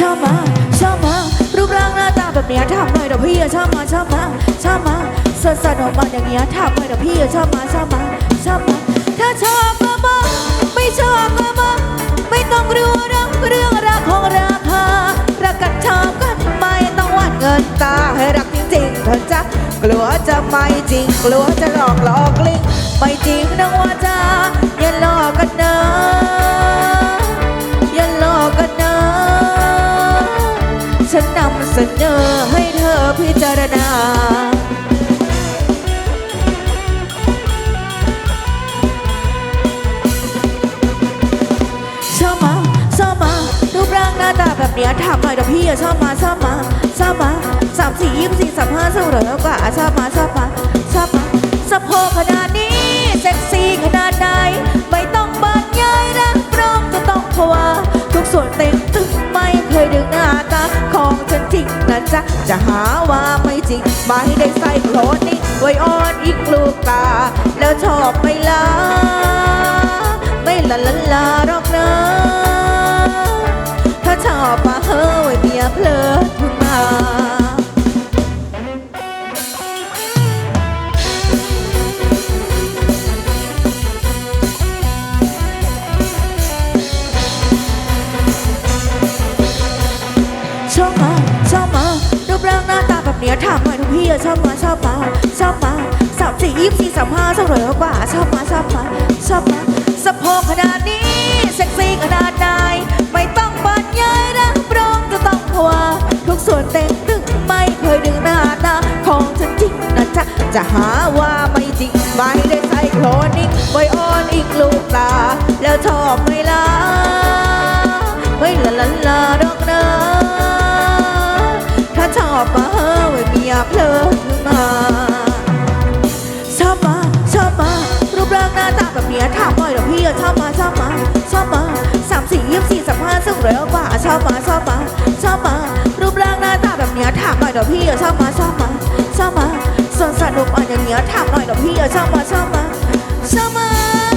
ชอบมาชอบมารูปร่างหน้าตาแบบนี้ยทำไม่เดี๋ยวพี่ชอบมาชอบมาชอบมาสดสดออกมาอย่างนี้ยทำไม่เดี๋ยวพี่ชอบมาชอบมาชอบมาถ้าชอบก็มาไม่ชอบก็มาไม่ต้องรู้เรื่องเรื่องราของราคารักกันชอบกันไม่ต้องวัดเงินตาให้รักจริงๆเธอจะกลัวจะไม่จริง กลัวจะหลอกหลอกลิ้งไม่จริงนะว่าจะอย่าหลอกกันเนะ นำเสนอให้เธอพิจารณา ชอบมาชอบมารูปร่างหน้าตาแบบเนี้ยถามหน่อยเดี๋ยวพี่อะชอบมาชอบมาชอบมาสามสี่ยี่สิบสี่สามห้าสูงร้อกว่าชอบมาชอบมาชอบมาสะโพกขนาด จะหาว่าไม่จริง ไม่ได้ใส่โคลนนี่ไว้อ่อนอีกลูกตา แล้วชอบไม่ลาไม่ละละลาหรอกนะถ้าชอบมาเฮ้ยเมียเพลิดทุนมา เนี้ยถามหน่อยทุกพี่ชอบมาชอบมาชอบมาสามสี่ยี่สี่สามห้าสักหน่อยกว่าชอบมาชอบมาชอบมาสะโพกขนาดนี้เซ็กซี่ขนาดไหนไม่ต้องบรรยายนะพร้อมจะต้องภาวทุกส่วนเต็มตึงไม่เคยดึงหน้าตาของฉันจริงนะจ๊ะจะหาว่าไม่จริงไม่ได้ใส่โคลนนิ่งไว้อ่อนอีกลูกตา แล้วชอบไม่ละไม่ละละละดอกนะ สี่สามห้าสูงร้อยกว่าชอบมาชอบมาชอบมารูปร่างหน้าตาแบบเนี้ยถามหน่อยเดี๋ยวพี่อะชอบมาชอบมาชอบมาส่วนสนุกอ่อนอย่างเนี้ยถามหน่อยเดี๋ยวพี่อะชอบมาชอบมาชอบมา